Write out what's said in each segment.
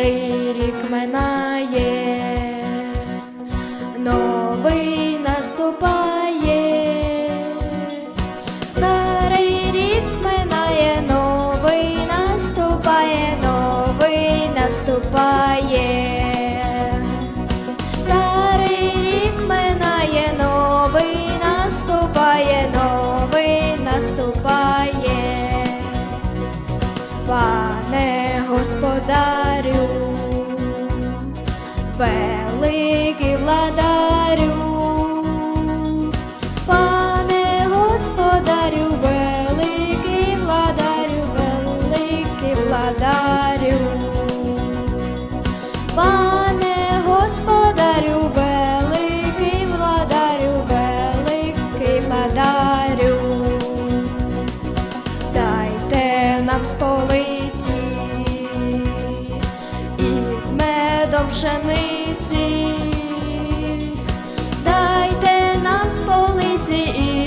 старий рік минає, новий наступає, старий рік минає, новий наступає, новий наступає. Старий рік минає, новий наступає, новий наступає. Пане Господа великий владарю, пане господарю, великий владарю, великий владарю, пане господарю, великий владарю, великий владарю, дайте нам з. Пшениці, дайте нам з полиці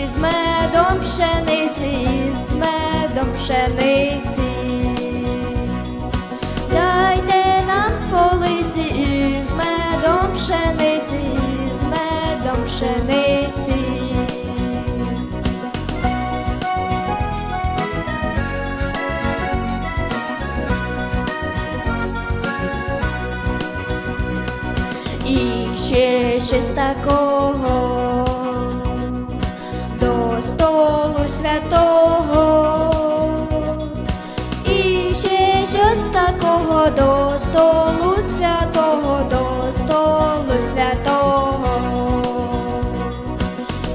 із медом пшениці, із медом пшениці, дайте нам з полиці із медом пшениці, із медом пшениці. Ще щось такого. До столу святого, і ще щось такого. До столу святого, до столу святого,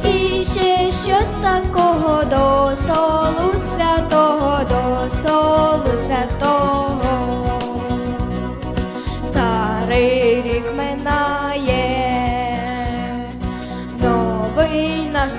і ще щось такого. До столу святого, до столу святого.